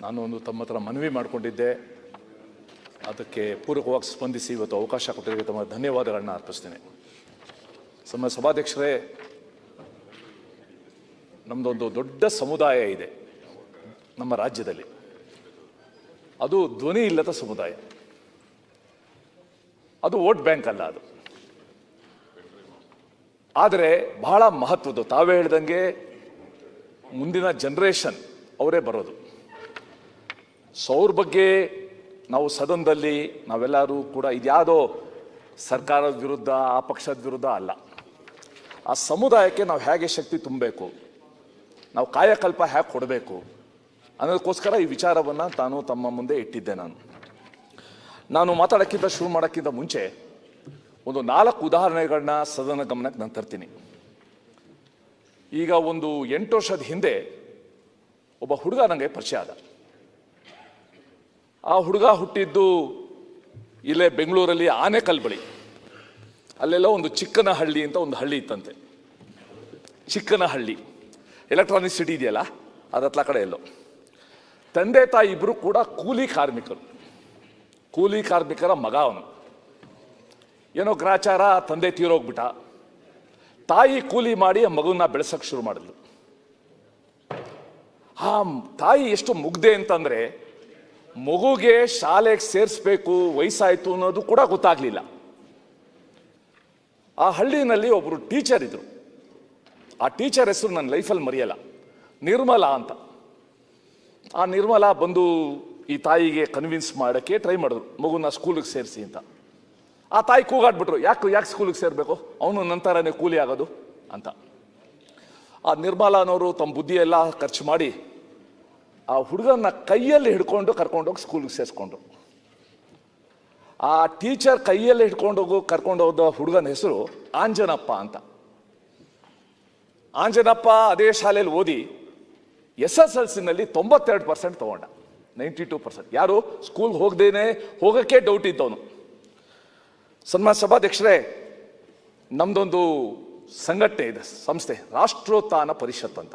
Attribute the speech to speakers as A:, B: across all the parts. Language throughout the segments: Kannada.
A: ನಾನು ಒಂದು ತಮ್ಮ ಹತ್ರ ಮನವಿ ಮಾಡಿಕೊಂಡಿದ್ದೆ. ಅದಕ್ಕೆ ಪೂರಕವಾಗಿ ಸ್ಪಂದಿಸಿ ಇವತ್ತು ಅವಕಾಶ ಕೊಟ್ಟಿದ್ದಕ್ಕೆ ತಮ್ಮ ಧನ್ಯವಾದಗಳನ್ನ ಅರ್ಪಿಸ್ತೇನೆ. ನಮ್ಮ ಸಭಾಧ್ಯಕ್ಷರೇ ನಮ್ಮದೊಂದು ದೊಡ್ಡ ಸಮುದಾಯ ಇದೆ ನಮ್ಮ ರಾಜ್ಯದಲ್ಲಿ. ಅದು ಧ್ವನಿ ಇಲ್ಲದ ಸಮುದಾಯ. ಅದು ವೋಟ್ ಬ್ಯಾಂಕ್ ಅಲ್ಲ ಅದು. ಆದರೆ ಬಹಳ ಮಹತ್ವದ್ದು. ತಾವೇ ಹೇಳ್ದಂಗೆ ಮುಂದಿನ ಜನ್ರೇಷನ್ ಅವರೇ ಬರೋದು. ಸೊ ಬಗ್ಗೆ ನಾವು ಸದನದಲ್ಲಿ ನಾವೆಲ್ಲರೂ ಕೂಡ ಇದ್ಯಾವುದೋ ಸರ್ಕಾರದ ವಿರುದ್ಧ, ಆ ಪಕ್ಷದ ವಿರುದ್ಧ ಅಲ್ಲ. ಆ ಸಮುದಾಯಕ್ಕೆ ನಾವು ಹೇಗೆ ಶಕ್ತಿ ತುಂಬಬೇಕು? ನಾವು ಕಾಯಕಲ್ಪ ಹೇಗೆ ಕೊಡಬೇಕು? ಅನ್ನೋದಕ್ಕೋಸ್ಕರ ಈ ವಿಚಾರವನ್ನು ತಾನು ತಮ್ಮ ಮುಂದೆ ಇಟ್ಟಿದ್ದೆ ನಾನು. ನಾನು ಮಾತಾಡೋಕ್ಕಿಂತ ಶುರು ಮಾಡೋಕ್ಕಿಂತ ಮುಂಚೆ ಒಂದು ನಾಲ್ಕು ಉದಾಹರಣೆಗಳನ್ನ ಸದನ ಗಮನಕ್ಕೆ ನಾನು ತರ್ತೀನಿ. ಈಗ ಒಂದು ಎಂಟು ವರ್ಷದ ಹಿಂದೆ ಒಬ್ಬ ಹುಡುಗ ನನಗೆ ಪರಿಚಯ ಆದ. ಆ ಹುಡುಗ ಹುಟ್ಟಿದ್ದು ಇಲ್ಲೇ ಬೆಂಗಳೂರಲ್ಲಿ ಆನೆಕಲ್ ಬಳಿ ಅಲ್ಲೆಲ್ಲ ಒಂದು ಚಿಕ್ಕನ ಹಳ್ಳಿ ಅಂತ ಒಂದು ಹಳ್ಳಿ ಇತ್ತಂತೆ. ಚಿಕ್ಕನಹಳ್ಳಿ. ಎಲೆಕ್ಟ್ರಾನಿಕ್ ಸಿಟಿ ಇದೆಯಲ್ಲ? ಅದತ್ಲ ಕಡೆ ಎಲ್ಲೋ. ತಂದೆ ತಾಯಿ ಇಬ್ಬರು ಕೂಡ ಕೂಲಿ ಕಾರ್ಮಿಕರು. ಕೂಲಿ ಕಾರ್ಮಿಕರ ಮಗ ಅವನು. ಏನೋ ಗ್ರಾಚಾರ, ತಂದೆ ತೀರೋಗ್ಬಿಟ್ಟ. ತಾಯಿ ಕೂಲಿ ಮಾಡಿ ಆ ಮಗುವನ್ನ ಬೆಳೆಸಕ್ಕೆ ಶುರು ಮಾಡಿದ್ಲು. ಆ ತಾಯಿ ಎಷ್ಟು ಮುಗ್ದೆ ಅಂತಂದ್ರೆ ಮಗುಗೆ ಶಾಲೆಗೆ ಸೇರಿಸ್ಬೇಕು ವಯಸ್ಸಾಯಿತು ಅನ್ನೋದು ಕೂಡ ಗೊತ್ತಾಗ್ಲಿಲ್ಲ. ಆ ಹಳ್ಳಿನಲ್ಲಿ ಒಬ್ಬರು ಟೀಚರ್ ಇದ್ರು. ಆ ಟೀಚರ್ ಹೆಸರು ನನ್ನ ಲೈಫಲ್ಲಿ ಮರೆಯಲ್ಲ. ನಿರ್ಮಲಾ ಅಂತ. ಆ ನಿರ್ಮಲಾ ಬಂದು ಈ ತಾಯಿಗೆ ಕನ್ವಿನ್ಸ್ ಮಾಡೋಕ್ಕೆ ಟ್ರೈ ಮಾಡಿದ್ರು. ಮಗುನ ಸ್ಕೂಲಿಗೆ ಸೇರಿಸಿ ಅಂತ. ಆ ತಾಯಿ ಕೂಗಾಡ್ಬಿಟ್ರು, ಯಾಕೆ ಯಾಕೆ ಸ್ಕೂಲಿಗೆ ಸೇರಬೇಕು? ಅವನು ನಂತರನೇ ಕೂಲಿ ಆಗೋದು ಅಂತ. ಆ ನಿರ್ಮಲಾನವರು ತಮ್ಮ ಬುದ್ಧಿಯೆಲ್ಲ ಖರ್ಚು ಮಾಡಿ ಆ ಹುಡುಗನ ಕೈಯಲ್ಲಿ ಹಿಡ್ಕೊಂಡು ಕರ್ಕೊಂಡೋಗಿ ಸ್ಕೂಲ್ಗೆ ಸೇರಿಸ್ಕೊಂಡು. ಆ ಟೀಚರ್ ಕೈಯಲ್ಲಿ ಹಿಡ್ಕೊಂಡೋಗು ಕರ್ಕೊಂಡು ಹೋದ ಹುಡುಗನ ಹೆಸರು ಆಂಜನಪ್ಪ ಅಂತ. ಆಂಜನಪ್ಪ ಅದೇ ಶಾಲೆಯಲ್ಲಿ ಓದಿ ಎಸ್ ಎಸ್ ಎಲ್ ಸಿನಲ್ಲಿ ತೊಂಬತ್ತೆರಡು ಪರ್ಸೆಂಟ್ ತಗೊಂಡ. ನೈಂಟಿ ಟೂ ಪರ್ಸೆಂಟ್ ಯಾರು? ಸ್ಕೂಲ್ಗೆ ಹೋಗ್ದೇನೆ, ಹೋಗೋಕ್ಕೆ ಡೌಟ್ ಇದ್ದವನು. ಸನ್ಮಾನ ಸಭಾಧ್ಯಕ್ಷರೇ, ನಮ್ದೊಂದು ಸಂಘಟನೆ ಇದೆ, ಸಂಸ್ಥೆ ರಾಷ್ಟ್ರೋತ್ಥಾನ ಪರಿಷತ್ ಅಂತ.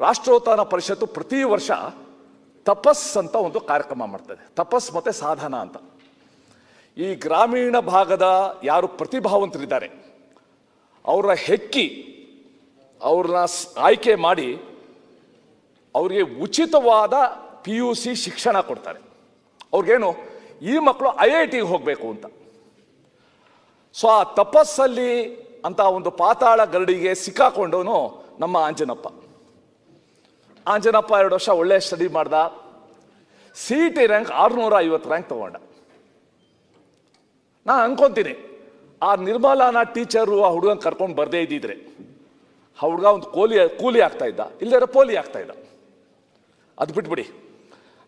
A: ರಾಷ್ಟ್ರೋತ್ಥಾನ ಪರಿಷತ್ತು ಪ್ರತಿ ವರ್ಷ ತಪಸ್ ಅಂತ ಒಂದು ಕಾರ್ಯಕ್ರಮ ಮಾಡ್ತದೆ. ತಪಸ್ ಮತ್ತು ಸಾಧನ ಅಂತ. ಈ ಗ್ರಾಮೀಣ ಭಾಗದ ಯಾರು ಪ್ರತಿಭಾವಂತರಿದ್ದಾರೆ, ಅವರ ಹೆಕ್ಕಿ ಅವ್ರನ್ನ ಆಯ್ಕೆ ಮಾಡಿ ಅವರಿಗೆ ಉಚಿತವಾದ ಪಿ ಯು ಸಿ ಶಿಕ್ಷಣ ಕೊಡ್ತಾರೆ. ಅವ್ರಿಗೇನು, ಈ ಮಕ್ಕಳು ಐ ಐ ಟಿಗೆ ಹೋಗಬೇಕು ಅಂತ. ಸೊ ಆ ತಪಸ್ಸಲ್ಲಿ ಅಂತ ಒಂದು ಪಾತಾಳ ಗರಡಿಗೆ ಸಿಕ್ಕಾಕೊಂಡವನು ನಮ್ಮ ಆಂಜನಪ್ಪ. ಆಂಜನಪ್ಪ ಎರಡು ವರ್ಷ ಒಳ್ಳೆ ಸ್ಟಡಿ ಮಾಡ್ದ. ಸಿ ಟಿ ರ್ಯಾಂಕ್ ಆರುನೂರ ಐವತ್ತು ರ್ಯಾಂಕ್ ತಗೊಂಡ. ನಾನು ಅನ್ಕೊಂತೀನಿ, ಆ ನಿರ್ಮಲಾನ ಟೀಚರು ಆ ಹುಡುಗನ ಕರ್ಕೊಂಡು ಬರದೇ ಇದ್ದಿದ್ರೆ, ಆ ಹುಡುಗ ಒಂದು ಕೂಲಿ ಕೂಲಿ ಆಗ್ತಾ ಇದ್ದ ಇಲ್ಲದರ ಪೋಲಿ ಆಗ್ತಾ ಇದ್ದ. ಅದು ಬಿಟ್ಬಿಡಿ.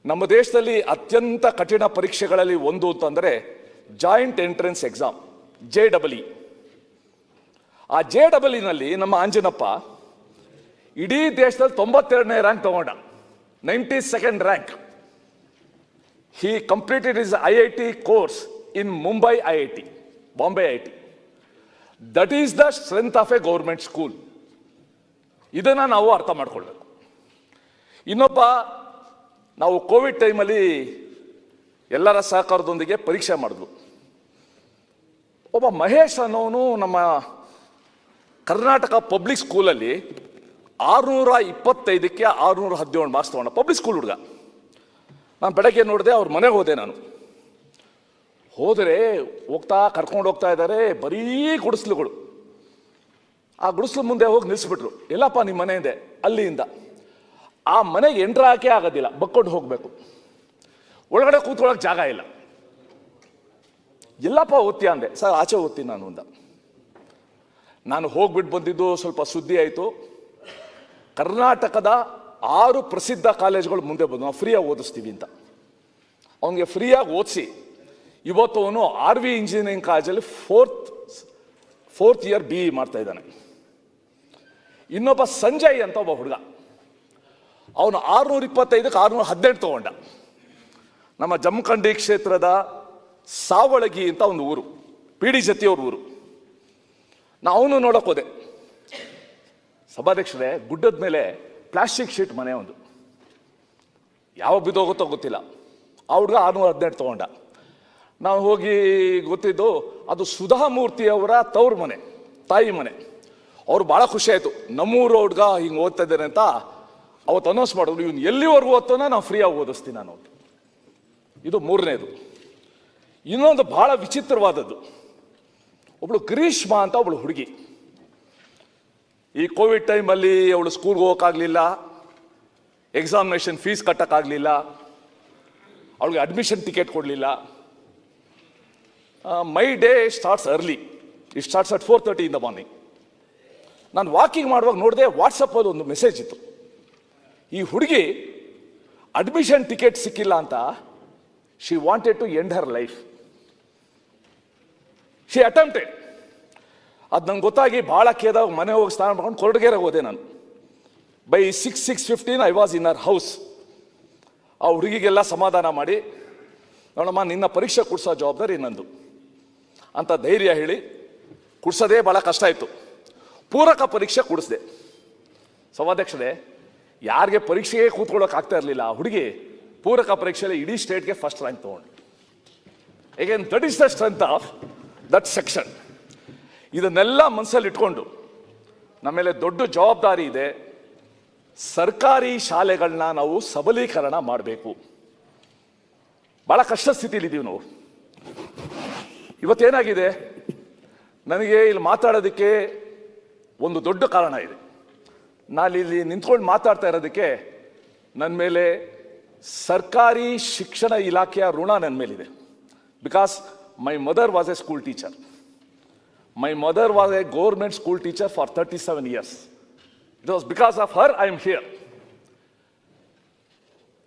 A: ನಮ್ಮ ದೇಶದಲ್ಲಿ ಅತ್ಯಂತ ಕಠಿಣ ಪರೀಕ್ಷೆಗಳಲ್ಲಿ ಒಂದು ಅಂತಂದರೆ joint entrance exam J double E ಆ ಜೆ ಡಬಲ್ ಇನಲ್ಲಿ ನಮ್ಮ ಆಂಜನಪ್ಪ ಇಡೀ ದೇಶದಲ್ಲಿ ತೊಂಬತ್ತೆರಡನೇ ರ್ಯಾಂಕ್ ತಗೊಂಡ. Ninety second rank he completed is I I T course in Mumbai I I T Bombay I T that is the strength of a government school ಇದನ್ನು ನಾವು ಅರ್ಥ ಮಾಡ್ಕೊಳ್ಬೇಕು. ಇನ್ನೊಬ್ಬ, ನಾವು ಕೋವಿಡ್ ಟೈಮಲ್ಲಿ ಎಲ್ಲರ ಸಹಕಾರದೊಂದಿಗೆ ಪರೀಕ್ಷೆ ಮಾಡಿದ್ವು. ಒಬ್ಬ ಮಹೇಶ್ ಅನ್ನೋನು ನಮ್ಮ ಕರ್ನಾಟಕ ಪಬ್ಲಿಕ್ ಸ್ಕೂಲಲ್ಲಿ ಆರುನೂರ ಇಪ್ಪತ್ತೈದಕ್ಕೆ ಆರುನೂರ ಹದಿನೇಳು ಮಾರ್ಕ್ಸ್ ತಗೊಂಡ ಪಬ್ಲಿಕ್ ಸ್ಕೂಲ್ ಹುಡುಗ. ನಾನು ಬೆಳಗ್ಗೆ ನೋಡಿದೆ ಅವ್ರ ಮನೆಗೆ ಹೋದೆ ನಾನು. ಹೋದರೆ ಹೋಗ್ತಾ ಕರ್ಕೊಂಡು ಹೋಗ್ತಾ ಇದ್ದಾರೆ ಬರೀ ಗುಡಿಸ್ಲುಗಳು. ಆ ಗುಡಿಸ್ಲು ಮುಂದೆ ಹೋಗಿ ನಿಲ್ಲಿಸ್ಬಿಟ್ರು ಎಲ್ಲಪ್ಪ ನಿಮ್ಮ ಮನೆ ಇದೆ ಅಲ್ಲಿಯಿಂದ ಆ ಮನೆಗೆ ಎಂಟ್ರ್ ಹಾಕೇ ಆಗೋದಿಲ್ಲ, ಬಕ್ಕೊಂಡು ಹೋಗಬೇಕು. ಒಳಗಡೆ ಕೂತ್ಕೊಳ್ಳೋಕೆ ಜಾಗ ಇಲ್ಲ. ಎಲ್ಲಪ್ಪ ಓದ್ತೀಯ ಅಂದೆ, ಸರ್, ಆಚೆ ಓದ್ತೀನಿ ನಾನು ಅಂದ. ನಾನು ಹೋಗ್ಬಿಟ್ಟು ಬಂದಿದ್ದು ಸ್ವಲ್ಪ ಸುದ್ದಿ ಆಯಿತು. ಕರ್ನಾಟಕದ ಆರು ಪ್ರಸಿದ್ಧ ಕಾಲೇಜುಗಳು ಮುಂದೆ ಬಂದು ನಾವು ಫ್ರೀಯಾಗಿ ಓದಿಸ್ತೀವಿ ಅಂತ. ಅವನಿಗೆ ಫ್ರೀಯಾಗಿ ಓದಿಸಿ, ಇವತ್ತು ಅವನು ಆರ್ ವಿ ಇಂಜಿನಿಯರಿಂಗ್ ಕಾಲೇಜಲ್ಲಿ fourth fourth year B E ಮಾಡ್ತಾ ಇದ್ದಾನೆ. ಇನ್ನೊಬ್ಬ ಸಂಜಯ್ ಅಂತ ಒಬ್ಬ ಹುಡುಗ. ಅವನು ಆರುನೂರ ಇಪ್ಪತ್ತೈದಕ್ಕೆ ಆರುನೂರ ಹದಿನೆಂಟು ತಗೊಂಡ. ನಮ್ಮ ಜಮಖಂಡಿ ಕ್ಷೇತ್ರದ ಸಾವಳಗಿ ಅಂತ ಒಂದು ಊರು, ಪಿ ಡಿ ಜತಿಯವ್ರ ಊರು. ನಾ ಅವನು ನೋಡೋಕ್ಕೋದೆ ಸಭಾಧ್ಯಕ್ಷರೇ, ಗುಡ್ಡದ ಮೇಲೆ ಪ್ಲಾಸ್ಟಿಕ್ ಶೀಟ್ ಮನೆ ಒಂದು. ಯಾವ ಬಿದ್ದೋಗುತ್ತೋ ಗೊತ್ತಿಲ್ಲ. ಆ ಹುಡುಗ ಆರುನೂರ ಹದಿನೆಂಟು ತೊಗೊಂಡ. ನಾವು ಹೋಗಿ ಗೊತ್ತಿದ್ದು, ಅದು ಸುಧಾಮೂರ್ತಿಯವರ ತವ್ರ ಮನೆ, ತಾಯಿ ಮನೆ. ಅವ್ರು ಭಾಳ ಖುಷಿ ಆಯಿತು. ನಮ್ಮೂರು ಹುಡುಗ ಹಿಂಗೆ ಓದ್ತಾ ಇದ್ದಾರೆ ಅಂತ ಅವತ್ತು ಅನೌನ್ಸ್ ಮಾಡಿದ್ರು. ಇವ್ನು ಎಲ್ಲಿವರೆಗೂ ಓದ್ತಾನೋ ನಾವು ಫ್ರೀಯಾಗಿ ಓದಿಸ್ತೀನಿ ನಾನು. ಇದು ಮೂರನೇದು. ಇನ್ನೊಂದು ಭಾಳ ವಿಚಿತ್ರವಾದದ್ದು. ಒಬ್ಳು ಗ್ರೀಷ್ಮಾ ಅಂತ ಒಬ್ಳು ಹುಡುಗಿ. ಈ ಕೋವಿಡ್ ಟೈಮಲ್ಲಿ ಅವಳು ಸ್ಕೂಲ್ಗೆ ಹೋಗೋಕ್ಕಾಗಲಿಲ್ಲ ಎಕ್ಸಾಮಿನೇಷನ್ ಫೀಸ್ ಕಟ್ಟೋಕ್ಕಾಗಲಿಲ್ಲ, ಅವಳಿಗೆ ಅಡ್ಮಿಷನ್ ಟಿಕೆಟ್ ಕೊಡಲಿಲ್ಲ. My day starts early it starts at four thirty in the morning ನಾನು ವಾಕಿಂಗ್ ಮಾಡುವಾಗ ನೋಡಿದೆ ವಾಟ್ಸಪ್ಪಲ್ಲಿ ಒಂದು ಮೆಸೇಜ್ ಇತ್ತು. ಈ ಹುಡುಗಿ ಅಡ್ಮಿಷನ್ ಟಿಕೆಟ್ ಸಿಕ್ಕಿಲ್ಲ ಅಂತ she wanted to end her life she attempted ಅದು ನಂಗೆ ಗೊತ್ತಾಗಿ ಭಾಳ ಕೇದ ಮನೆ ಹೋಗಿ ಸ್ನಾನ ಮಾಡ್ಕೊಂಡು ಕೊರಟಗೆರೆಗೆ ಹೋದೆ ನಾನು. By six six fifteen I was in our house ಆ ಹುಡುಗಿಗೆಲ್ಲ ಸಮಾಧಾನ ಮಾಡಿ, ನೋಡಮ್ಮ, ನಿನ್ನ ಪರೀಕ್ಷೆ ಕೊಡ್ಸೋ ಜವಾಬ್ದಾರಿ ನಂದು. ಅಂತ ಧೈರ್ಯ ಹೇಳಿ ಕುಡ್ಸೋದೇ ಭಾಳ ಕಷ್ಟ ಆಯಿತು. ಪೂರಕ ಪರೀಕ್ಷೆ ಕೊಡಿಸ್ದೆ. ಸಭಾಧ್ಯಕ್ಷರೇ, ಯಾರಿಗೆ ಪರೀಕ್ಷೆಗೆ ಕೂತ್ಕೊಳ್ಳೋಕೆ ಆಗ್ತಾ ಇರಲಿಲ್ಲ, ಆ ಹುಡುಗಿ ಪೂರಕ ಪರೀಕ್ಷೆಯಲ್ಲಿ ಇಡೀ ಸ್ಟೇಟ್ಗೆ ಫಸ್ಟ್ ರ್ಯಾಂಕ್ ತೊಗೊಂಡು ಏಕೆಂದ್ರೆ that is the strength of that section ಇದನ್ನೆಲ್ಲ ಮನಸ್ಸಲ್ಲಿ ಇಟ್ಕೊಂಡು ನಮ್ಮ ಮೇಲೆ ದೊಡ್ಡ ಜವಾಬ್ದಾರಿ ಇದೆ. ಸರ್ಕಾರಿ ಶಾಲೆಗಳನ್ನ ನಾವು ಸಬಲೀಕರಣ ಮಾಡಬೇಕು. ಭಾಳ ಕಷ್ಟ ಸ್ಥಿತಿಲಿದ್ದೀವಿ ನಾವು. ಇವತ್ತೇನಾಗಿದೆ? ನನಗೆ ಇಲ್ಲಿ ಮಾತಾಡೋದಕ್ಕೆ ಒಂದು ದೊಡ್ಡ ಕಾರಣ ಇದೆ. ನಾನು ಇಲ್ಲಿ ನಿಂತ್ಕೊಂಡು ಮಾತಾಡ್ತಾ ಇರೋದಕ್ಕೆ ನನ್ನ ಮೇಲೆ ಸರ್ಕಾರಿ ಶಿಕ್ಷಣ ಇಲಾಖೆಯ ಋಣ ನನ್ನ ಮೇಲಿದೆ. Because my mother was a school teacher mother was a government school teacher for thirty seven years it was because of her I am here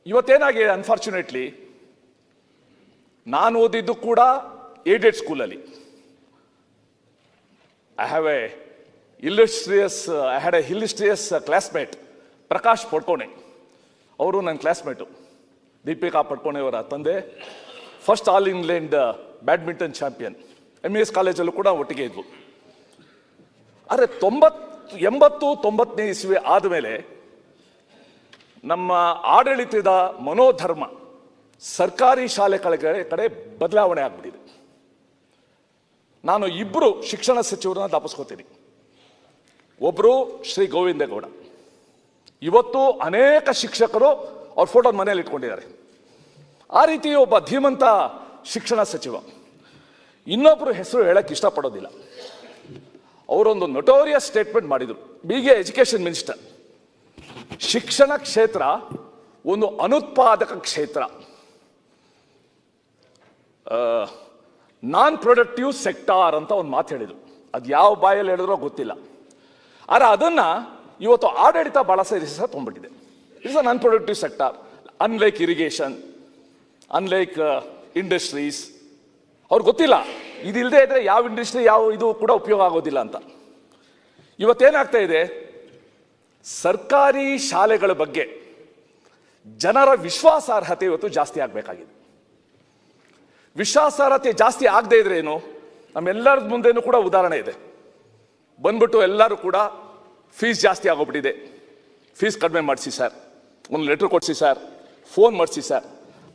A: ಇವತ್ತೇನಾಗಿದೆ? Unfortunately ನಾನು ಓದಿದ್ದು ಕೂಡ ಏಡೆಡ್ ಸ್ಕೂಲಲ್ಲಿ. I have a illustrious I had a illustrious classmate Prakash Padukone. ಅವರು ನನ್ನ ಕ್ಲಾಸ್ಮೇಟು ದೀಪಿಕಾ ಪಡ್ಕೋಣೆ ಅವರ ತಂದೆ first all England badminton champion M S ಕಾಲೇಜಲ್ಲೂ ಕೂಡ ಒಟ್ಟಿಗೆ ಇದ್ವು. ಆದರೆ ತೊಂಬತ್ತು ಎಂಬತ್ತು, ತೊಂಬತ್ತನೇ ಇಸ್ವಿ ಆದಮೇಲೆ ನಮ್ಮ ಆಡಳಿತದ ಮನೋಧರ್ಮ ಸರ್ಕಾರಿ ಶಾಲೆಗಳ ಕಡೆ ಬದಲಾವಣೆ ಆಗ್ಬಿಟ್ಟಿದೆ. ನಾನು ಇಬ್ಬರು ಶಿಕ್ಷಣ ಸಚಿವರನ್ನ ತಾಪಿಸ್ಕೋತೀನಿ ಒಬ್ಬರು ಶ್ರೀ ಗೋವಿಂದೇಗೌಡ. ಇವತ್ತು ಅನೇಕ ಶಿಕ್ಷಕರು ಅವ್ರ ಫೋಟೋ ಮನೆಯಲ್ಲಿ ಇಟ್ಕೊಂಡಿದ್ದಾರೆ. ಆ ರೀತಿ ಒಬ್ಬ ಧೀಮಂತ ಶಿಕ್ಷಣ ಸಚಿವ. ಇನ್ನೊಬ್ಬರು ಹೆಸರು ಹೇಳಕ್ಕೆ ಇಷ್ಟಪಡೋದಿಲ್ಲ. ಅವರೊಂದು ನೊಟೋರಿಯಸ್ ಸ್ಟೇಟ್ಮೆಂಟ್ ಮಾಡಿದರು. ಬಿಗೆ ಎಜುಕೇಶನ್ ಮಿನಿಸ್ಟರ್ ಶಿಕ್ಷಣ ಕ್ಷೇತ್ರ ಒಂದು ಅನುತ್ಪಾದಕ ಕ್ಷೇತ್ರ. ನಾನ್ ಪ್ರೊಡಕ್ಟಿವ್ ಸೆಕ್ಟಾರ್ ಅಂತ ಒಂದು ಮಾತು ಹೇಳಿದರು. ಅದು ಯಾವ ಬಾಯಲ್ಲಿ ಹೇಳಿದ್ರೋ ಗೊತ್ತಿಲ್ಲ. ಆದರೆ ಅದನ್ನ ಇವತ್ತು ಆಡಳಿತ ಬಹಳ ಸರಿ ಸಹ ತೊಗೊಂಡ್ಬಿಟ್ಟಿದೆ. It's non productive sector unlike irrigation unlike industries ಅವ್ರಿಗೆ ಗೊತ್ತಿಲ್ಲ. ಇದಿಲ್ಲದೆ ಇದ್ರೆ ಯಾವ ಇಂಡಸ್ಟ್ರಿ ಯಾವ ಇದು ಕೂಡ ಉಪಯೋಗ ಆಗೋದಿಲ್ಲ ಅಂತ. ಇವತ್ತೇನಾಗ್ತಾ ಇದೆ? ಸರ್ಕಾರಿ ಶಾಲೆಗಳ ಬಗ್ಗೆ ಜನರ ವಿಶ್ವಾಸಾರ್ಹತೆ ಇವತ್ತು ಜಾಸ್ತಿ ಆಗಬೇಕಾಗಿದೆ. ವಿಶ್ವಾಸಾರ್ಹತೆ ಜಾಸ್ತಿ ಆಗದೆ ಇದ್ರೆ ಏನು? ನಮ್ಮೆಲ್ಲರ ಮುಂದೆನೂ ಕೂಡ ಉದಾಹರಣೆ ಇದೆ. ಬಂದ್ಬಿಟ್ಟು ಎಲ್ಲರೂ ಕೂಡ ಫೀಸ್ ಜಾಸ್ತಿ ಆಗೋಗ್ಬಿಟ್ಟಿದೆ. ಫೀಸ್ ಕಡಿಮೆ ಮಾಡಿಸಿ ಸರ್ ಒಂದು ಲೆಟ್ರ್ ಕೊಡಿಸಿ ಸರ್ ಫೋನ್ ಮಾಡಿಸಿ ಸರ್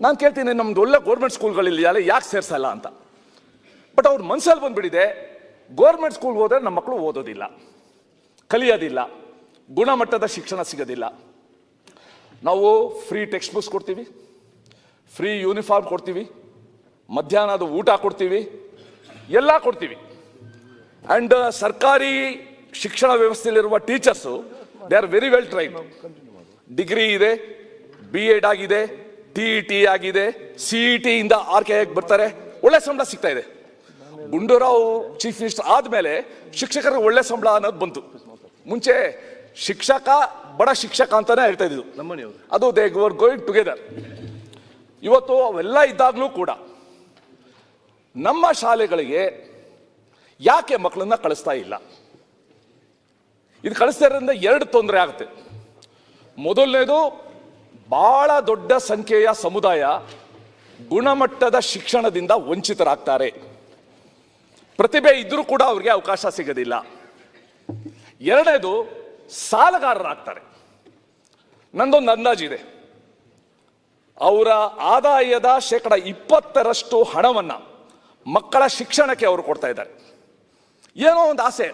A: ನಾನು ಕೇಳ್ತೀನಿ ನಮ್ಮದು ಒಳ್ಳೆ ಗೌರ್ಮೆಂಟ್ ಸ್ಕೂಲ್ಗಳಿಲ್ಲ ಯಾಕೆ ಸೇರ್ಸಲ್ಲ ಅಂತ? ಬಟ್ ಅವ್ರ ಮನಸ್ಸಲ್ಲಿ ಬಂದ್ಬಿಟ್ಟಿದೆ. ಗೌರ್ಮೆಂಟ್ ಸ್ಕೂಲ್ ಹೋದ್ರೆ ನಮ್ಮ ಮಕ್ಕಳು ಓದೋದಿಲ್ಲ, ಕಲಿಯೋದಿಲ್ಲ, ಗುಣಮಟ್ಟದ ಶಿಕ್ಷಣ ಸಿಗೋದಿಲ್ಲ. ನಾವು ಫ್ರೀ ಟೆಕ್ಸ್ಟ್ ಬುಕ್ಸ್ ಕೊಡ್ತೀವಿ ಫ್ರೀ ಯೂನಿಫಾರ್ಮ್ ಕೊಡ್ತೀವಿ, ಮಧ್ಯಾಹ್ನದ ಊಟ ಕೊಡ್ತೀವಿ, ಎಲ್ಲ ಕೊಡ್ತೀವಿ. ಆ್ಯಂಡ್ ಸರ್ಕಾರಿ ಶಿಕ್ಷಣ ವ್ಯವಸ್ಥೆಯಲ್ಲಿರುವ teachers they are very well train degree ಇದೆ ಬಿ ಎಡ್ ಆಗಿದೆ ಟಿ ಇ ಟಿ ಆಗಿದೆ ಸಿ ಇ ಟಿಯಿಂದ ಆರ್ ಕೆ ಬರ್ತಾರೆ. ಒಳ್ಳೆ ಸಂಬಳ ಸಿಗ್ತಾ ಇದೆ. ಗುಂಡೂರಾವ್ ಚೀಫ್ ಮಿನಿಸ್ಟರ್ ಆದಮೇಲೆ ಶಿಕ್ಷಕರಿಗೆ ಒಳ್ಳೆ ಸಂಬಳ ಅನ್ನೋದು ಬಂತು. ಮುಂಚೆ ಶಿಕ್ಷಕ ಬಡ ಶಿಕ್ಷಕ ಅಂತಾನೆ ಹೇಳ್ತಾ ಇದ್ದು ಅದು ದೇ ವರ್ ಗೋಯಿಂಗ್ ಟುಗೆದರ್ ಇವತ್ತು ಅವೆಲ್ಲ ಇದ್ದಾಗಲೂ ಕೂಡ ನಮ್ಮ ಶಾಲೆಗಳಿಗೆ ಯಾಕೆ ಮಕ್ಕಳನ್ನ ಕಳಿಸ್ತಾ ಇಲ್ಲ? ಇದು ಕಳಿಸ್ತಾ ಇರೋದ್ರಿಂದ ಎರಡು ತೊಂದರೆ ಆಗುತ್ತೆ. ಮೊದಲನೇದು ಬಹಳ ದೊಡ್ಡ ಸಂಖ್ಯೆಯ ಸಮುದಾಯ ಗುಣಮಟ್ಟದ ಶಿಕ್ಷಣದಿಂದ ವಂಚಿತರಾಗ್ತಾರೆ. ಪ್ರತಿಭೆ ಇದ್ರೂ ಕೂಡ ಅವ್ರಿಗೆ ಅವಕಾಶ ಸಿಗೋದಿಲ್ಲ. ಎರಡನೇದು ಸಾಲಗಾರರಾಗ್ತಾರೆ. ನಂದೊಂದು ಅಂದಾಜಿದೆ ಅವರ ಆದಾಯದ ಶೇಕಡ ಇಪ್ಪತ್ತರಷ್ಟು ಹಣವನ್ನು ಮಕ್ಕಳ ಶಿಕ್ಷಣಕ್ಕೆ ಅವರು ಕೊಡ್ತಾ ಇದ್ದಾರೆ. ಏನೋ ಒಂದು ಆಸೆ.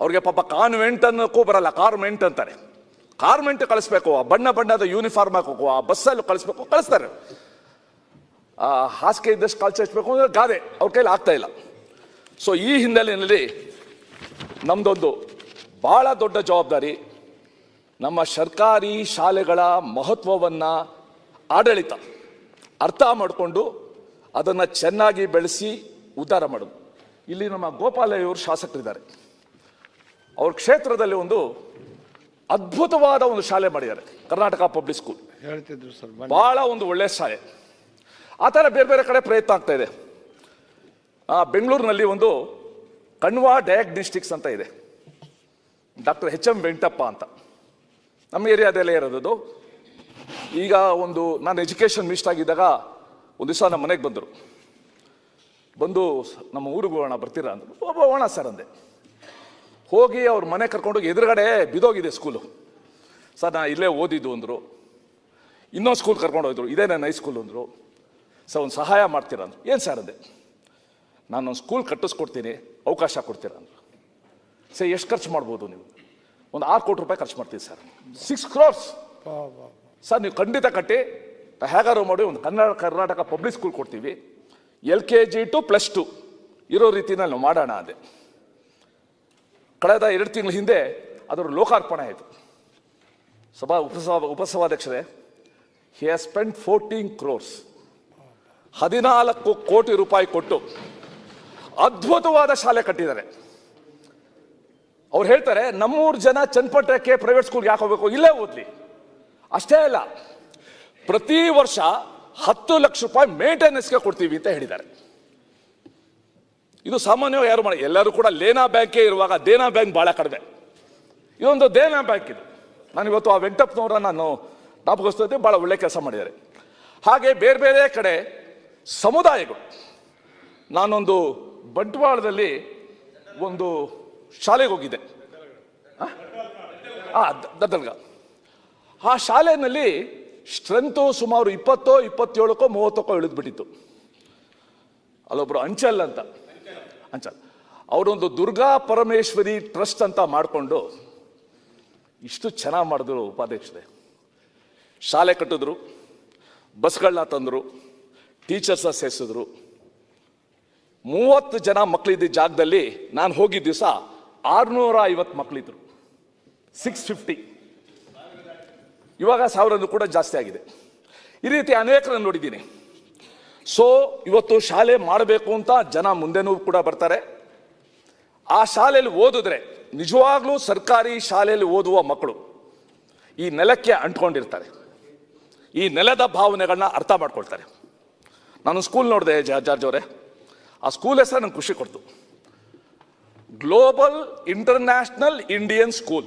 A: ಅವ್ರಿಗೆ ಪಾಪ ಕಾನ್ವೆಂಟ್ ಅನ್ನೋಕ್ಕೂ ಬರಲ್ಲ, ಕಾರ್ಮೆಂಟ್ ಅಂತಾರೆ. ಕಾರ್ಮೆಂಟ್ ಕಳಿಸ್ಬೇಕು, ಆ ಬಣ್ಣ ಬಣ್ಣದ ಯೂನಿಫಾರ್ಮ್ ಹಾಕೋಕು ಆ ಬಸ್ಸಲ್ಲಿ ಕಳಿಸ್ಬೇಕು, ಕಳಿಸ್ತಾರೆ. ಹಾಸಿಗೆ ಇದ್ದಷ್ಟು ಕಳ್ಸಿ ಹಚ್ಚಬೇಕು ಅಂದ್ರೆ ಗಾದೆ, ಅವ್ರ ಕೈಲಿ ಆಗ್ತಾ ಇಲ್ಲ. ಸೊ ಈ ಹಿನ್ನೆಲೆಯಲ್ಲಿ ನಮ್ದೊಂದು ಭಾಳ ದೊಡ್ಡ ಜವಾಬ್ದಾರಿ ನಮ್ಮ ಸರ್ಕಾರಿ ಶಾಲೆಗಳ ಮಹತ್ವವನ್ನು ಆಡಳಿತ. ಅರ್ಥ ಮಾಡಿಕೊಂಡು ಅದನ್ನು ಚೆನ್ನಾಗಿ ಬೆಳೆಸಿ ಉದ್ಧಾರ ಮಾಡೋದು. ಇಲ್ಲಿ ನಮ್ಮ ಗೋಪಾಲಯ್ಯವರು ಶಾಸಕರಿದ್ದಾರೆ. ಅವ್ರ ಕ್ಷೇತ್ರದಲ್ಲಿ ಒಂದು ಅದ್ಭುತವಾದ ಒಂದು ಶಾಲೆ ಮಾಡಿದ್ದಾರೆ. Karnataka public school.
B: ಹೇಳ್ತಿದ್ರು ಸರ್
A: ಬಹಳ ಒಂದು ಒಳ್ಳೆ ಶಾಲೆ. ಆ ಥರ ಬೇರೆ ಬೇರೆ ಕಡೆ ಪ್ರಯತ್ನ ಆಗ್ತಾ ಇದೆ. ಆ, ಬೆಂಗಳೂರಿನಲ್ಲಿ ಒಂದು ಕಣ್ವಾ ಡಯಾಗ್ನಿಸ್ಟಿಕ್ಸ್ ಅಂತ ಇದೆ. ಡಾಕ್ಟರ್ ಎಚ್ ಎಂ ವೆಂಕಟಪ್ಪ ಅಂತ. ನಮ್ಮ ಏರಿಯಾದಲ್ಲೇ ಇರೋದು ಈಗ ಒಂದು ನಾನು ಎಜುಕೇಷನ್ ಮಿಸ್ಟ್ ಆಗಿದ್ದಾಗ ಒಂದು ದಿವಸ ನಮ್ಮ ಮನೆಗೆ ಬಂದರು. ಬಂದು ನಮ್ಮ ಊರಿಗೆ ಹೋಗೋಣ ಬರ್ತೀರಾ ಅಂದರು. ಒಬ್ಬ ಹೋಗೋಣ ಸರ್ ಅಂದೆ. ಹೋಗಿ ಅವ್ರ ಮನೆ ಕರ್ಕೊಂಡೋಗಿ ಎದುರುಗಡೆ ಬಿದೋಗಿದೆ ಸ್ಕೂಲು ಸರ್ ನಾನು ಇಲ್ಲೇ ಓದಿದ್ದು ಅಂದರು. ಇನ್ನೊಂದು ಸ್ಕೂಲ್ ಕರ್ಕೊಂಡು ಹೋದ್ರು ಇದೇ ನನ್ನ ಹೈಸ್ಕೂಲ್ ಅಂದರು. ಸರ್ ಒಂದು ಸಹಾಯ ಮಾಡ್ತೀರಾ ಅಂದರು. ಏನು ಸರ್ ಅಂದೆ. ನಾನೊಂದು ಸ್ಕೂಲ್ ಕಟ್ಟಿಸ್ಕೊಡ್ತೀನಿ, ಅವಕಾಶ ಕೊಡ್ತೀರಾ ಅಂದರು ಸರ್ ಎಷ್ಟು ಖರ್ಚು ಮಾಡ್ಬೋದು ನೀವು? ಒಂದು ಆರು ಕೋಟಿ ರೂಪಾಯಿ ಖರ್ಚು ಮಾಡ್ತೀವಿ ಸರ್. ಸಿಕ್ಸ್ ಕ್ರೋರ್ಸ್ ಸರ್, ನೀವು ಖಂಡಿತ ಕಟ್ಟಿ ಹೇಗಾರು ಮಾಡಿ ಒಂದು ಕನ್ನಡ, ಕರ್ನಾಟಕ ಪಬ್ಲಿಕ್ ಸ್ಕೂಲ್ ಕೊಡ್ತೀವಿ. L K G to plus two ಇರೋ ರೀತಿನಲ್ಲಿ ನಾವು ಮಾಡೋಣ ಅದೇ. ಕಳೆದ ಎರಡು ತಿಂಗಳ ಹಿಂದೆ ಅದರ ಲೋಕಾರ್ಪಣೆ ಆಯಿತು. ಸಭಾ ಉಪಸಭಾ, ಉಪಸಭಾಧ್ಯಕ್ಷರೇ he has spend fourteen crores ಹದಿನಾಲ್ಕು ಕೋಟಿ ರೂಪಾಯಿ ಕೊಟ್ಟು ಅದ್ಭುತವಾದ ಶಾಲೆ ಕಟ್ಟಿದ್ದಾರೆ. ಅವ್ರು ಹೇಳ್ತಾರೆ, ನಮ್ಮೂರು ಜನ ಚನ್ನಪಟ್ಟಣಕ್ಕೆ ಪ್ರೈವೇಟ್ ಸ್ಕೂಲ್ಗೆ ಯಾಕೆ ಹೋಗ್ಬೇಕು? ಇಲ್ಲೇ ಓದ್ಲಿ. ಅಷ್ಟೇ ಅಲ್ಲ, ಪ್ರತಿ ವರ್ಷ ಹತ್ತು ಲಕ್ಷ ರೂಪಾಯಿ ಮೇಂಟೆನೆನ್ಸ್ಗೆ ಕೊಡ್ತೀವಿ ಅಂತ ಹೇಳಿದ್ದಾರೆ. ಇದು ಸಾಮಾನ್ಯವಾಗಿ ಯಾರು ಮಾಡಿ, ಎಲ್ಲರೂ ಕೂಡ ಲೇನಾ ಬ್ಯಾಂಕೇ ಇರುವಾಗ ದೇನಾ ಬ್ಯಾಂಕ್ ಬಹಳ ಕಡಿಮೆ. ಇದೊಂದು ದೇನಾ ಬ್ಯಾಂಕ್ ಇದು. ನಾನು ಇವತ್ತು ಆ ವೆಂಕಟಪ್ಪನವರ ನಾನು ಜ್ಞಾಪಕಿಸ್ತಾ ಬಹಳ ಒಳ್ಳೆ ಕೆಲಸ ಮಾಡಿದ್ದಾರೆ. ಹಾಗೆ ಬೇರೆ ಬೇರೆ ಕಡೆ ಸಮುದಾಯಗಳು. ನಾನೊಂದು ಬಂಟ್ವಾಳದಲ್ಲಿ ಒಂದು ಶಾಲೆಗೆ ಹೋಗಿದ್ದೆ. ದದ್ದಲ್ಗ ಆ ಶಾಲೆಯಲ್ಲಿ ಸ್ಟ್ರೆಂತು ಸುಮಾರು ಇಪ್ಪತ್ತೋ, ಇಪ್ಪತ್ತೇಳಕ್ಕೋ, ಮೂವತ್ತಕ್ಕೋ ಇಳಿದ್ಬಿಟ್ಟಿತ್ತು. ಅಲ್ಲೊಬ್ರು ಅಂಚಲ್ ಅಂತ. ಅಂಚಲ್. ಅವರೊಂದು ದುರ್ಗಾ ಪರಮೇಶ್ವರಿ ಟ್ರಸ್ಟ್ ಅಂತ ಮಾಡಿಕೊಂಡು ಇಷ್ಟು ಚೆನ್ನಾಗಿ ಮಾಡಿದ್ರು ಉಪಾಧ್ಯಕ್ಷರೇ. ಶಾಲೆ ಕಟ್ಟಿದ್ರು ಬಸ್ಗಳನ್ನ ತಂದರು ಟೀಚರ್ಸ ಸೇರಿಸಿದ್ರು. ಮೂವತ್ತು ಜನ ಮಕ್ಕಳಿದ್ದ ಜಾಗದಲ್ಲಿ ನಾನು ಹೋಗಿದ್ದ ದಿವಸ ಆರುನೂರ ಐವತ್ತು ಮಕ್ಕಳಿದ್ರು ಸಿಕ್ಸ್ ಫಿಫ್ಟಿ ಇವಾಗ ಸಾವಿರದ್ದು ಕೂಡ ಜಾಸ್ತಿ ಆಗಿದೆ. ಈ ರೀತಿ ಅನೇಕರನ್ನು ನೋಡಿದ್ದೀನಿ. ಸೊ ಇವತ್ತು ಶಾಲೆ ಮಾಡಬೇಕು ಅಂತ ಜನ ಮುಂದೆನೂ ಕೂಡ ಬರ್ತಾರೆ. ಆ ಶಾಲೆಯಲ್ಲಿ ಓದಿದ್ರೆ ನಿಜವಾಗ್ಲೂ ಸರ್ಕಾರಿ ಶಾಲೆಯಲ್ಲಿ ಓದುವ ಮಕ್ಕಳು ಈ ನೆಲಕ್ಕೆ ಅಂಟ್ಕೊಂಡಿರ್ತಾರೆ. ಈ ನೆಲದ ಭಾವನೆಗಳನ್ನ ಅರ್ಥ ಮಾಡ್ಕೊಳ್ತಾರೆ. ನಾನು ಸ್ಕೂಲ್ ನೋಡಿದೆ ಜಾರ್ಜ್ ಅವರೇ. ಆ ಸ್ಕೂಲ್ ಹೆಸರು ನಂಗೆ ಖುಷಿ ಕೊಡ್ತು. Global international Indian school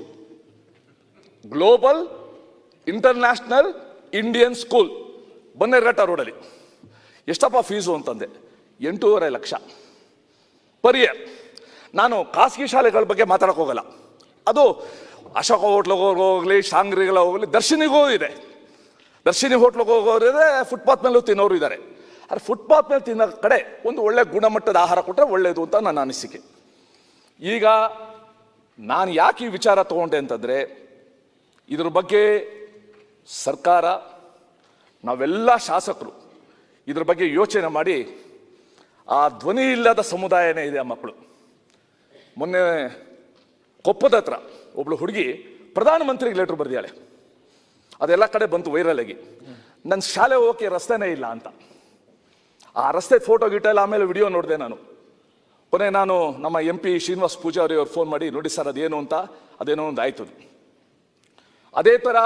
A: global international Indian school Bannerghatta ರೋಡಲ್ಲಿ ಎಷ್ಟಪ್ಪ ಫೀಸು ಅಂತಂದೆ? ಎಂಟೂವರೆ ಲಕ್ಷ. ಪರ್ ಇಯರ್ ನಾನು ಖಾಸಗಿ ಶಾಲೆಗಳ ಬಗ್ಗೆ ಮಾತಾಡೋಕೆ ಹೋಗಲ್ಲ. ಅದು ಅಶೋಕ ಹೋಟ್ಲಿಗೆ ಹೋಗಲಿ ಶಾಂಗ್ರಿಗಳ ಹೋಗಲಿ, ದರ್ಶನಿಗೂ ಇದೆ. ದರ್ಶಿನಿ ಹೋಟ್ಲಿಗೆ ಹೋಗೋರಿದೆ ಫುಟ್ಪಾತ್ ಮೇಲೂ ತಿನ್ನೋರು ಇದ್ದಾರೆ ಆದರೆ ಫುಟ್ಪಾತ್ ಮೇಲೆ ತಿನ್ನೋ ಕಡೆ ಒಂದು ಒಳ್ಳೆ ಗುಣಮಟ್ಟದ ಆಹಾರ ಕೊಟ್ಟರೆ ಒಳ್ಳೆಯದು ಅಂತ ನನ್ನ ಅನಿಸಿಕೆ. ಈಗ ನಾನು ಯಾಕೆ ಈ ವಿಚಾರ ತಗೊಂಡೆ ಅಂತಂದರೆ ಇದ್ರ ಬಗ್ಗೆ ಸರ್ಕಾರ, ನಾವೆಲ್ಲ ಶಾಸಕರು ಇದ್ರ ಬಗ್ಗೆ ಯೋಚನೆ ಮಾಡಿ ಆ ಧ್ವನಿ ಇಲ್ಲದ ಸಮುದಾಯನೇ ಇದೆ ಆ ಮಕ್ಕಳು. ಮೊನ್ನೆ ಕೊಪ್ಪದ ಹತ್ರ ಒಬ್ಳು ಹುಡುಗಿ ಪ್ರಧಾನಮಂತ್ರಿಗೆ ಲೆಟ್ರ್ ಬರೆದಿದ್ದಾಳೆ. ಅದೆಲ್ಲ ಕಡೆ ಬಂತು ವೈರಲ್ ಆಗಿ. ನನ್ನ ಶಾಲೆ ಹೋಗೋಕೆ ರಸ್ತೆನೇ ಇಲ್ಲ ಅಂತ. ಆ ರಸ್ತೆ ಫೋಟೋ ಗಿಟ ಆಮೇಲೆ ವಿಡಿಯೋ ನೋಡಿದೆ ನಾನು. ಕೊನೆ ನಾನು ನಮ್ಮ ಎಂ ಪಿ ಶ್ರೀನಿವಾಸ್ ಪೂಜಾರಿ ಅವ್ರು ಫೋನ್ ಮಾಡಿ, ನೋಡಿ ಸರ್, ಅದೇನು ಅಂತ, ಅದೇನೋ ಒಂದು ಆಯ್ತು. ಅದೇ ಥರ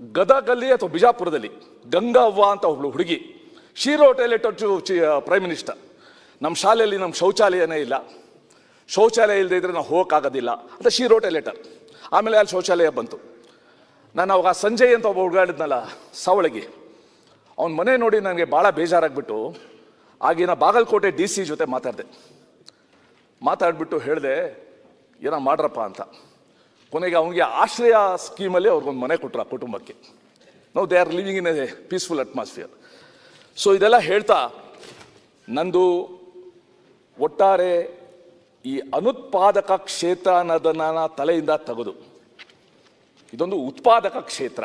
A: ಗದಗಲ್ಲಿ ಅಥವಾ ಬಿಜಾಪುರದಲ್ಲಿ ಗಂಗವ್ವ ಅಂತ ಒಬ್ಳು ಹುಡುಗಿ ಶೀರೋ ಟೈಲೆಟ್ ಟು ಪ್ರೈಮ್ ಮಿನಿಸ್ಟರ್ ನಮ್ಮ ಶಾಲೆಯಲ್ಲಿ ನಮ್ಮ ಶೌಚಾಲಯನೇ ಇಲ್ಲ. ಶೌಚಾಲಯ ಇಲ್ಲದೆ ಇದ್ರೆ ನಾವು ಹೋಗೋಕ್ಕಾಗೋದಿಲ್ಲ ಅಂತ ಶೀರೋ ಟೈಲೆಟರ್ ಆಮೇಲೆ ಅಲ್ಲಿ ಶೌಚಾಲಯ ಬಂತು. ನಾನು ಅವಾಗ ಸಂಜಯ್ ಅಂತ ಒಬ್ಬ ಹುಡುಗಾಡಿದ್ನಲ್ಲ ಸಾವಳಗಿ ಅವನ ಮನೆ ನೋಡಿ ನನಗೆ ಭಾಳ ಬೇಜಾರಾಗ್ಬಿಟ್ಟು ಆಗಿನ ಬಾಗಲಕೋಟೆ ಡಿ ಸಿ ಜೊತೆ ಮಾತಾಡಿದೆ. ಮಾತಾಡ್ಬಿಟ್ಟು ಹೇಳಿದೆ, ಏನೋ ಮಾಡ್ರಪ್ಪ ಅಂತ. ಕೊನೆಗೆ ಅವನಿಗೆ ಆಶ್ರಯ ಸ್ಕೀಮಲ್ಲಿ ಅವ್ರಿಗೊಂದು ಮನೆ ಕೊಟ್ರ ಕುಟುಂಬಕ್ಕೆ. No they are living in a peaceful atmosphere so ಇದೆಲ್ಲ ಹೇಳ್ತಾ ನಂದು ಒಟ್ಟಾರೆ ಈ ಅನುತ್ಪಾದಕ ಕ್ಷೇತ್ರ ಅನ್ನೋದನ್ನ ತಲೆಯಿಂದ ತೆಗೆದು. ಇದೊಂದು ಉತ್ಪಾದಕ ಕ್ಷೇತ್ರ.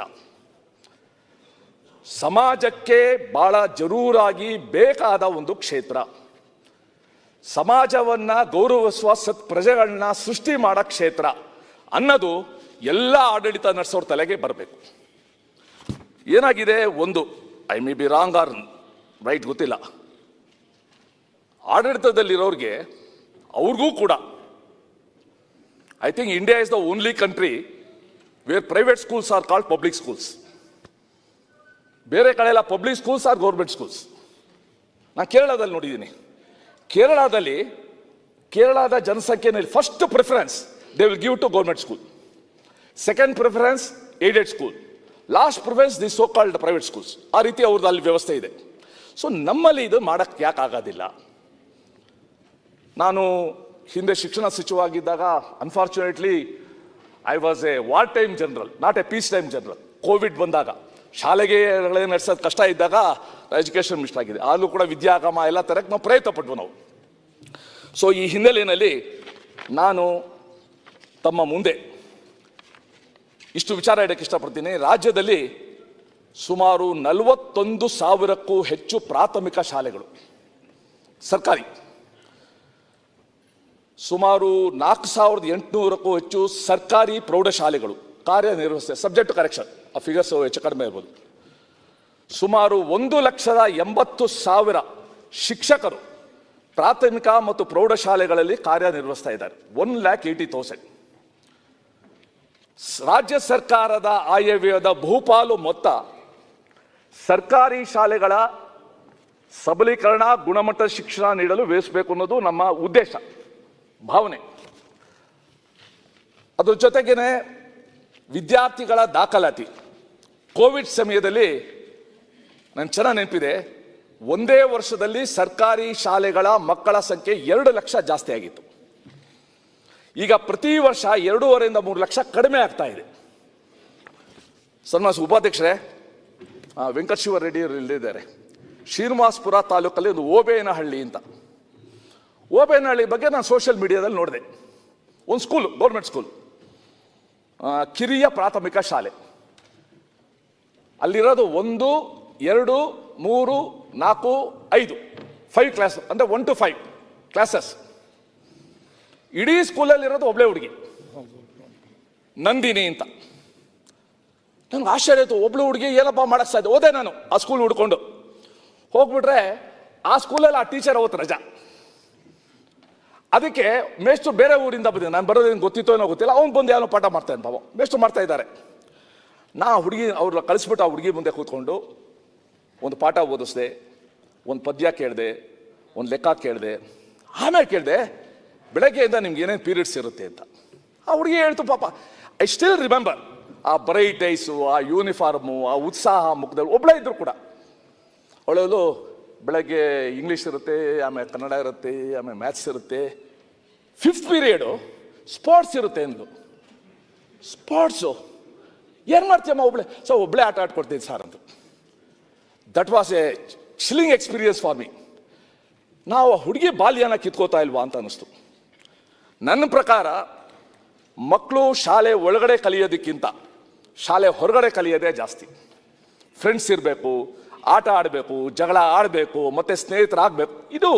A: ಸಮಾಜಕ್ಕೆ ಬಹಳ ಜರೂರಾಗಿ ಬೇಕಾದ ಒಂದು ಕ್ಷೇತ್ರ. ಸಮಾಜವನ್ನ ಗೌರವಿಸುವ ಸತ್ ಪ್ರಜೆಗಳನ್ನ ಸೃಷ್ಟಿ ಮಾಡೋ ಕ್ಷೇತ್ರ ಅನ್ನೋದು ಎಲ್ಲ ಆಡಳಿತ ನಡೆಸೋರ ತಲೆಗೆ ಬರಬೇಕು. ಏನಾಗಿದೆ ಒಂದು, I may be wrong or right ಗೊತ್ತಿಲ್ಲ. ಆಡಳಿತದಲ್ಲಿರೋರಿಗೆ ಅವ್ರಿಗೂ ಕೂಡ, I think India is the only country where private schools are called public schools. ಬೇರೆ ಕಡೆ ಎಲ್ಲ public schools are government schools ನಾನು ಕೇರಳದಲ್ಲಿ ನೋಡಿದ್ದೀನಿ ಕೇರಳದಲ್ಲಿ ಕೇರಳದ ಜನಸಂಖ್ಯೆಯಲ್ಲಿ first preference they will give to government school second preference aided school last preference the so called private schools ಆ ರೀತಿ ಅವ್ರದ್ದು ಅಲ್ಲಿ ವ್ಯವಸ್ಥೆ ಇದೆ. ಸೊ ನಮ್ಮಲ್ಲಿ ಇದು ಮಾಡಕ್ಕೆ ಯಾಕೆ ಆಗೋದಿಲ್ಲ. ನಾನು ಹಿಂದೆ ಶಿಕ್ಷಣ ಸಚಿವವಾಗಿದ್ದಾಗ unfortunately I was a war time general not a peace time general covid ಬಂದಾಗ. ಶಾಲೆಗೆ ನಡೆಸೋದು ಕಷ್ಟ ಇದ್ದಾಗ ಎಜುಕೇಷನ್ ಮಿನಿಸ್ಟರ್ ಆಗಿದೆ ಆದರೂ ಕೂಡ ವಿದ್ಯಾಗಮ ಎಲ್ಲ ತರಕ್ಕೆ ನಾವು ಪ್ರಯತ್ನ ಪಟ್ವು ನಾವು. ಸೊ ಈ ಹಿನ್ನೆಲೆಯಲ್ಲಿ ನಾನು ತಮ್ಮ ಮುಂದೆ ಇಷ್ಟು ವಿಚಾರ ಇಡೋಕ್ಕೆ ಇಷ್ಟಪಡ್ತೀನಿ. ರಾಜ್ಯದಲ್ಲಿ ಸುಮಾರು ನಲವತ್ತೊಂದು ಸಾವಿರಕ್ಕೂ ಹೆಚ್ಚು ಪ್ರಾಥಮಿಕ ಶಾಲೆಗಳು ಸರ್ಕಾರಿ. ಸುಮಾರು ನಾಲ್ಕು ಸಾವಿರದ ಎಂಟುನೂರಕ್ಕೂ ಹೆಚ್ಚು ಸರ್ಕಾರಿ ಪ್ರೌಢಶಾಲೆಗಳು. ಕಾರ್ಯನಿರ್ವಹಿಸ್ತವೆ ಸಬ್ಜೆಕ್ಟ್ ಕರೆಕ್ಷನ್ ಆ ಫಿಗರ್ಸ್ ಹೆಚ್ಚು ಕಡಿಮೆ ಇರ್ಬೋದು. ಸುಮಾರು ಒಂದು ಲಕ್ಷದ ಎಂಬತ್ತು ಸಾವಿರ ಶಿಕ್ಷಕರು ಪ್ರಾಥಮಿಕ ಮತ್ತು ಪ್ರೌಢಶಾಲೆಗಳಲ್ಲಿ ಕಾರ್ಯನಿರ್ವಹಿಸ್ತಾ ಇದ್ದಾರೆ. ಒನ್ ಲ್ಯಾಕ್ ಏಯ್ಟಿ ತೌಸಂಡ್ ರಾಜ್ಯ ಸರ್ಕಾರದ ಆಯವ್ಯಯದ ಬಹುಪಾಲು ಮೊತ್ತ ಸರ್ಕಾರಿ ಶಾಲೆಗಳ ಸಬಲೀಕರಣ, ಗುಣಮಟ್ಟ ಶಿಕ್ಷಣ ನೀಡಲು ವ್ಯಯಿಸಬೇಕು ಅನ್ನೋದು ನಮ್ಮ ಉದ್ದೇಶ, ಭಾವನೆ. ಅದ್ರ ಜೊತೆಗೇನೆ ವಿದ್ಯಾರ್ಥಿಗಳ ದಾಖಲಾತಿ. ಕೋವಿಡ್ ಸಮಯದಲ್ಲಿ ನನ್ನ ಚೆನ್ನಾಗಿ ನೆನಪಿದೆ, ಒಂದೇ ವರ್ಷದಲ್ಲಿ ಸರ್ಕಾರಿ ಶಾಲೆಗಳ ಮಕ್ಕಳ ಸಂಖ್ಯೆ ಎರಡು ಲಕ್ಷ ಜಾಸ್ತಿ ಆಗಿತ್ತು. ಈಗ ಪ್ರತಿ ವರ್ಷ ಎರಡೂವರೆಯಿಂದ ಮೂರು ಲಕ್ಷ ಕಡಿಮೆ ಆಗ್ತಾ ಇದೆ. ಸನ್ಮಾಸ ಉಪಾಧ್ಯಕ್ಷರೇ ವೆಂಕಟ ಶಿವ ರೆಡ್ಡಿ ಇಲ್ಲಿದ್ದಾರೆ. ಶ್ರೀನಿವಾಸ್ಪುರ ತಾಲೂಕಲ್ಲಿ ಒಂದು ಓಬೇನಹಳ್ಳಿ ಅಂತ. ಓಬೇನಹಳ್ಳಿ ಬಗ್ಗೆ ನಾನು ಸೋಷಿಯಲ್ ಮೀಡಿಯಾದಲ್ಲಿ ನೋಡಿದೆ. ಒಂದು ಸ್ಕೂಲ್ ಗೌರ್ಮೆಂಟ್ ಸ್ಕೂಲ್ ಕಿರಿಯ ಪ್ರಾಥಮಿಕ ಶಾಲೆ. ಅಲ್ಲಿರೋದು ಒಂದು, ಎರಡು, ಮೂರು, ನಾಲ್ಕು, ಐದು. ಫೈವ್ ಕ್ಲಾಸ್ ಅಂದರೆ ಒನ್ ಟು ಫೈವ್ ಕ್ಲಾಸಸ್ ಇಡೀ ಸ್ಕೂಲಲ್ಲಿರೋದು ಒಬ್ಳೆ ಹುಡುಗಿ. ನಂದಿನಿ ಅಂತ. ನನಗೆ ಆಶ್ಚರ್ಯ ಆಯಿತು, ಒಬ್ಳು ಹುಡುಗಿ ಏನಪ್ಪ ಮಾಡಿಸ್ತಾ ಸಾಧ್ಯ? ಓದೆ ನಾನು ಆ ಸ್ಕೂಲ್ ಹುಡ್ಕೊಂಡು. ಹೋಗ್ಬಿಟ್ರೆ ಆ ಸ್ಕೂಲಲ್ಲಿ ಆ ಟೀಚರ್ ಅವತ್ತು ರಜಾ. ಅದಕ್ಕೆ ಮೇಷ್ಟ್ರು ಬೇರೆ ಊರಿಂದ ಬಂದಿದ್ದೆ ನಾನು ಬರೋದೇನು ಗೊತ್ತಿತ್ತೋ ಏನೋ ಗೊತ್ತಿಲ್ಲ. ಅವ್ನು ಬಂದು ಯಾವ ಪಾಠ ಮಾಡ್ತಾನೆ ಪಾಪ. ಮೇಷ್ಟ್ರು ಮಾಡ್ತಾ ಇದ್ದಾರೆ. ನಾ ಹುಡುಗಿ ಅವ್ರನ್ನ ಕಳಿಸ್ಬಿಟ್ಟು ಆ ಹುಡುಗಿ ಮುಂದೆ ಕೂತ್ಕೊಂಡು ಒಂದು ಪಾಠ ಓದಿಸ್ದೆ, ಒಂದು ಪದ್ಯ ಕೇಳಿದೆ, ಒಂದು ಲೆಕ್ಕ ಕೇಳಿದೆ, ಆಮೇಲೆ ಕೇಳಿದೆ, ಬೆಳಗ್ಗೆಯಿಂದ ನಿಮ್ಗೆ ಏನೇನು ಪೀರಿಯಡ್ಸ್ ಇರುತ್ತೆ ಅಂತ. ಆ ಹುಡುಗಿ ಹೇಳ್ತು ಪಾಪ, ಐ ಸ್ಟಿಲ್ ರಿಮೆಂಬರ್. ಆ ಬ್ರೈಟ್ ಐಸು, ಆ ಯೂನಿಫಾರ್ಮು, ಆ ಉತ್ಸಾಹ ಮುಖದಲ್ಲಿ ಒಬ್ಬಳೇ ಇದ್ರು ಕೂಡ. ಅವಳದು ಬೆಳಗ್ಗೆ ಇಂಗ್ಲೀಷ್ ಇರುತ್ತೆ, ಆಮೇಲೆ ಕನ್ನಡ ಇರುತ್ತೆ, ಆಮೇಲೆ ಮ್ಯಾಥ್ಸ್ ಇರುತ್ತೆ. ಫಿಫ್ತ್ ಪೀರಿಯಡು ಸ್ಪೋರ್ಟ್ಸ್ ಇರುತ್ತೆ ಎಂದು ಸ್ಪೋರ್ಟ್ಸು ಏನು ಮಾಡ್ತೀಯಮ್ಮ ಒಬ್ಳೆ? ಸೊ, ಒಬ್ಳೆ ಆಟ ಆಡ್ಕೊಡ್ತೀನಿ ಸರ್ ಅಂತ that was a chilling experience for me ನಾವು ಹುಡುಗಿ ಬಾಲ್ಯನ ಕಿತ್ಕೋತಾ ಇಲ್ವಾ ಅಂತ ಅನ್ನಿಸ್ತು. ನನ್ನ ಪ್ರಕಾರ ಮಕ್ಕಳು ಶಾಲೆ ಒಳಗಡೆ ಕಲಿಯೋದಕ್ಕಿಂತ ಶಾಲೆ ಹೊರಗಡೆ ಕಲಿಯೋದೇ ಜಾಸ್ತಿ. ಫ್ರೆಂಡ್ಸ್ ಇರಬೇಕು ಆಟ ಆಡಬೇಕು, ಜಗಳ ಆಡಬೇಕು, ಮತ್ತೆ ಸ್ನೇಹಿತರಾಗಬೇಕು. ಇದು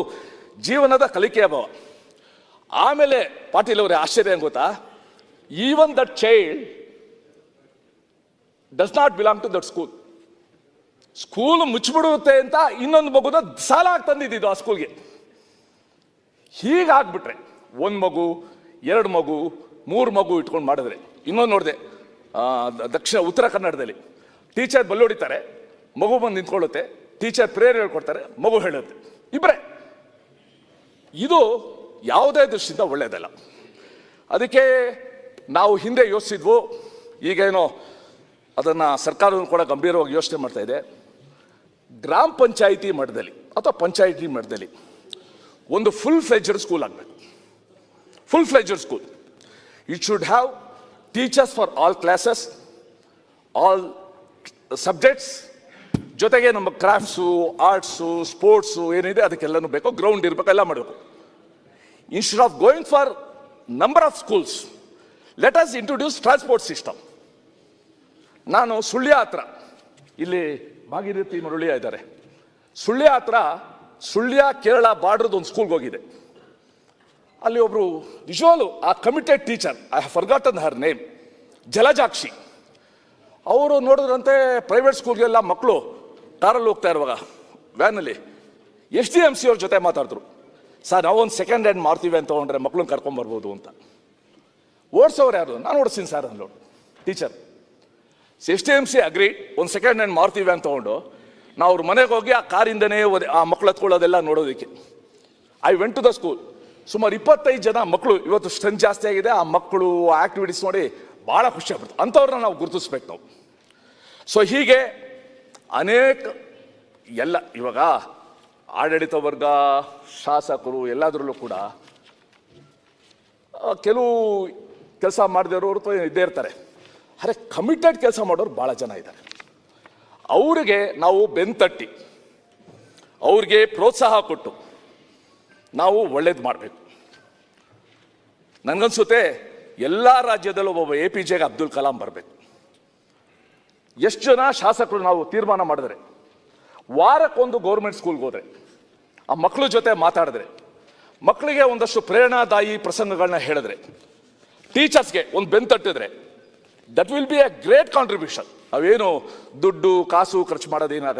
A: ಜೀವನದ ಕಲಿಕೆಯ ಭಾವ ಆಮೇಲೆ ಪಾಟೀಲ್ ಅವರೇ ಆಶ್ಚರ್ಯ ಏನು ಗೊತ್ತಾ? Even that child does not belong to that school school ಮುಚ್ಚಿಬಿಡುತ್ತೆ ಅಂತ ಇನ್ನೊಂದು ಮಗುನ ಸಾಲ ಆಗಿ ತಂದಿದ್ದು ಆ ಸ್ಕೂಲ್ಗೆ ಹೀಗಾಗ್ಬಿಟ್ರೆ ಒಂದು ಮಗು, ಎರಡು ಮಗು, ಮೂರು ಮಗು ಇಟ್ಕೊಂಡು ಮಾಡಿದ್ರೆ. ಇನ್ನೊಂದು ನೋಡಿದೆ ದಕ್ಷಿಣ, ಉತ್ತರ ಕನ್ನಡದಲ್ಲಿ. ಟೀಚರ್ ಬಲ್ಲೊಡಿತಾರೆ ಮಗು ಬಂದು ನಿಂತ್ಕೊಳ್ಳುತ್ತೆ ಟೀಚರ್ ಪ್ರೇಯರ್ ಹೇಳ್ಕೊಡ್ತಾರೆ, ಮಗು ಹೇಳುತ್ತೆ. ಇಬ್ಬರೇ ಇದು ಯಾವುದೇ ದೃಷ್ಟಿಯಿಂದ ಒಳ್ಳೆಯದಲ್ಲ ಅದಕ್ಕೆ ನಾವು ಹಿಂದೆ ಯೋಚಿಸಿದ್ವು, ಈಗೇನೋ ಅದನ್ನು ಸರ್ಕಾರವನ್ನು ಕೂಡ ಗಂಭೀರವಾಗಿ ಯೋಚನೆ ಮಾಡ್ತಾ ಇದೆ. ಗ್ರಾಮ ಪಂಚಾಯಿತಿ ಮಟ್ಟದಲ್ಲಿ, ಅಥವಾ ಪಂಚಾಯಿತಿ ಮಟ್ಟದಲ್ಲಿ ಒಂದು ಫುಲ್ ಫ್ಲೆಜರ್ ಸ್ಕೂಲ್ ಆಗಬೇಕು. Full fledged school it should have teachers for all classes all subjects ಜೊತೆಗೆ ನಮ್ಮ ಕ್ರಾಫ್ಟ್ಸು ಆರ್ಟ್ಸು ಸ್ಪೋರ್ಟ್ಸು ಏನಿದೆ ಅದಕ್ಕೆಲ್ಲನೂ ಬೇಕೋ ಗ್ರೌಂಡ್ ಇರಬೇಕು, ಎಲ್ಲ ಮಾಡಬೇಕು. Instead of going for number of schools let us introduce transport system ನಾನು ಸುಳ್ಯ ಹತ್ರ, ಇಲ್ಲಿ ಭಾಗೀರಥಿ ಮರುಳಿಯ ಇದ್ದಾರೆ. ಸುಳ್ಯ ಹತ್ರ, ಸುಳ್ಯ ಕೇರಳ ಬಾರ್ಡ್ರದ್ದು ಒಂದು ಸ್ಕೂಲ್ಗೆ ಹೋಗಿದೆ. ಅಲ್ಲಿ ಒಬ್ಬರು ನಿಜವಾಲು ಆ committed teacher I have forgotten her name Jalajakshi. ಅವರು ನೋಡಿದ್ರಂತೆ ಪ್ರೈವೇಟ್ ಸ್ಕೂಲ್ಗೆಲ್ಲ ಮಕ್ಕಳು ಕಾರಲ್ಲಿ ಹೋಗ್ತಾ ಇರುವಾಗ ವ್ಯಾನಲ್ಲಿ ಎಸ್ ಡಿ ಎಂ ಸಿ ಅವ್ರ ಜೊತೆ ಮಾತಾಡಿದ್ರು. ಸರ್ ಒಂದು ಸೆಕೆಂಡ್ ಹ್ಯಾಂಡ್ ಮಾರ್ತೀವಿ ಅಂತ ತೊಗೊಂಡ್ರೆ ಮಕ್ಕಳನ್ನ ಕರ್ಕೊಂಬರ್ಬೋದು ಅಂತ. ಓಡಿಸೋರು ಯಾರು? ನಾನು ಓಡಿಸ್ತೀನಿ ಸರ್ ಅಂದ್ಲು. Teacher S D M C agree ಒಂದು ಸೆಕೆಂಡ್ ಹ್ಯಾಂಡ್ ಮಾರ್ತೀವಿ ಅಂತ ತೊಗೊಂಡು ನಾವು ಅವ್ರ ಮನೆಗೆ ಹೋಗಿ ಆ ಕಾರಿಂದನೇ ಓದಿ, ಆ ಮಕ್ಳು ಹತ್ಕೊಳ್ಳೋದೆಲ್ಲ ನೋಡೋದಕ್ಕೆ. I went to the school ಸುಮಾರು ಇಪ್ಪತ್ತೈದು ಜನ ಮಕ್ಕಳು ಇವತ್ತು ಸ್ಟ್ರೆಂತ್ ಜಾಸ್ತಿ ಆಗಿದೆ, ಆ ಮಕ್ಕಳು ಆ ಆಕ್ಟಿವಿಟೀಸ್ ನೋಡಿ ಭಾಳ ಖುಷಿ ಆಗ್ಬಿಡ್ತು. ಅಂಥವ್ರನ್ನ ನಾವು ಗುರುತಿಸ್ಬೇಕು ನಾವು. ಸೊ ಹೀಗೆ ಅನೇಕ ಎಲ್ಲ, ಇವಾಗ ಆಡಳಿತ ವರ್ಗ, ಶಾಸಕರು ಎಲ್ಲದರಲ್ಲೂ ಕೂಡ ಕೆಲವು ಕೆಲಸ ಮಾಡದಿರೋರು ಇದ್ದೇ ಇರ್ತಾರೆ. ಅರೆ ಕಮಿಟೆಡ್ ಕೆಲಸ ಮಾಡೋರು ಭಾಳ ಜನ ಇದ್ದಾರೆ. ಅವರಿಗೆ ನಾವು ಬೆಂತಟ್ಟಿ ಅವ್ರಿಗೆ ಪ್ರೋತ್ಸಾಹ ಕೊಟ್ಟು ನಾವು ಒಳ್ಳೇದು ಮಾಡಬೇಕು. ನನಗನ್ಸುತ್ತೆ, ಎಲ್ಲ ರಾಜ್ಯದಲ್ಲೂ ಒಬ್ಬ ಎ ಪಿ ಜೆಗೆ ಅಬ್ದುಲ್ ಕಲಾಂ ಬರಬೇಕು. ಎಷ್ಟು ಜನ ಶಾಸಕರು ನಾವು ತೀರ್ಮಾನ ಮಾಡಿದ್ರೆ? ವಾರಕ್ಕೊಂದು ಗೌರ್ಮೆಂಟ್ ಸ್ಕೂಲ್ಗೆ ಹೋದ್ರೆ, ಆ ಮಕ್ಕಳ ಜೊತೆ ಮಾತಾಡಿದ್ರೆ ಮಕ್ಕಳಿಗೆ ಒಂದಷ್ಟು ಪ್ರೇರಣಾದಾಯಿ ಪ್ರಸಂಗಗಳನ್ನ ಹೇಳಿದ್ರೆ ಟೀಚರ್ಸ್ಗೆ ಒಂದು ಬೆನ್ ತಟ್ಟಿದ್ರೆ that will be a great contribution ಅವೇನು ದುಡ್ಡು, ಕಾಸು ಖರ್ಚು ಮಾಡೋದೇನಾಗತ್ತೆ